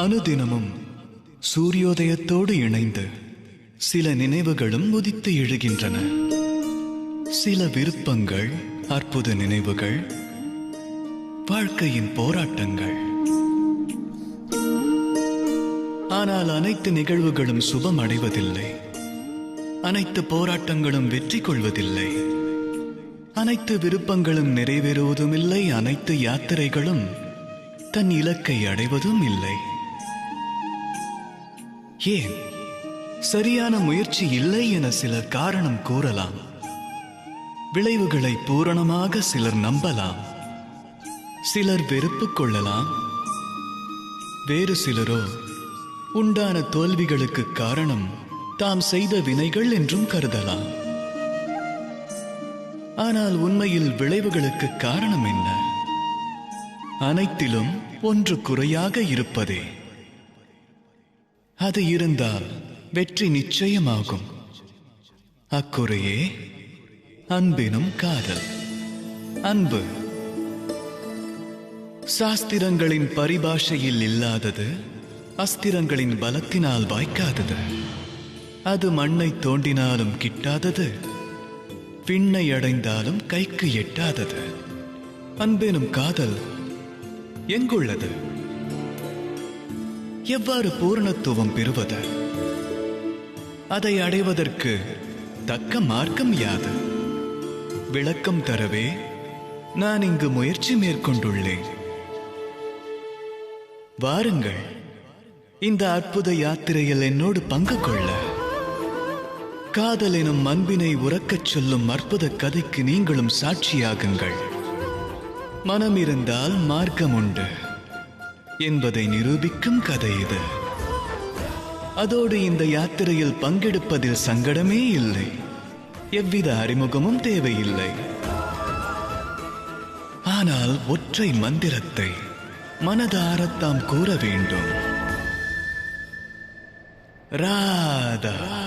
அனுதினமும் சூரியோதயத்தோடு இணைந்து சில நினைவுகளும் உதித்து எழுகின்றன. சில விருப்பங்கள் அற்புத நினைவுகள் வாழ்க்கையின் போராட்டங்கள். ஆனால் அனைத்து நிகழ்வுகளும் சுபம் அடைவதில்லை. அனைத்து போராட்டங்களும் வெற்றி கொள்வதில்லை. அனைத்து விருப்பங்களும் நிறைவேறுவதுமில்லை. அனைத்து யாத்திரைகளும் தன் இலக்கை அடைவதும் இல்லை. ஏன்? சரியான முயற்சி இல்லை என சிலர் காரணம் கூறலாம். விளைவுகளை பூரணமாக சிலர் நம்பலாம். சிலர் வெறுப்பு கொள்ளலாம். வேறு சிலரோ உண்டான தோல்விகளுக்கு காரணம் தாம் செய்த வினைகள் என்றும் கருதலாம். ஆனால் உண்மையில் விளைவுகளுக்கு காரணம் என்ன? அனைத்திலும் ஒன்று குறையாக இருப்பதே. அது இருந்தால் வெற்றி நிச்சயமாகும். அக்குறையே அன்பினும் காதல். அன்பு. சாஸ்திரங்களின் பரிபாஷையில் இல்லாதது அஸ்திரங்களின் பலத்தினால் வாய்க்காதது. அது மண்ணை தோண்டினாலும் கிட்டாதது பின்னை அடைந்தாலும் கைக்கு எட்டாதது. அன்பெனும் காதல் எங்குள்ளது? எவ்வாறு பூரணத்துவம் பெறுவது? அதை அடைவதற்கு தக்க மார்க்கம் யாது? விளக்கம் தரவே நான் இங்கு முயற்சி மேற்கொண்டுள்ளேன். வாருங்கள் இந்த அற்புத யாத்திரையில் என்னோடு பங்கு கொள்ள. காதல் எனும் அன்பினை உறக்கச் சொல்லும் அற்புத கதைக்கு நீங்களும் சாட்சியாகுங்கள். மனம் இருந்தால் மார்க்கம் உண்டு என்பதை நிரூபிக்கும் கதை இது. அதோடு இந்த யாத்திரையில் பங்கெடுப்பதில் சங்கடமே இல்லை. எவ்வித அறிமுகமும் தேவையில்லை. ஆனால் ஒற்றை மந்திரத்தை மனதாரத்தாம் கூற வேண்டும். ராதா.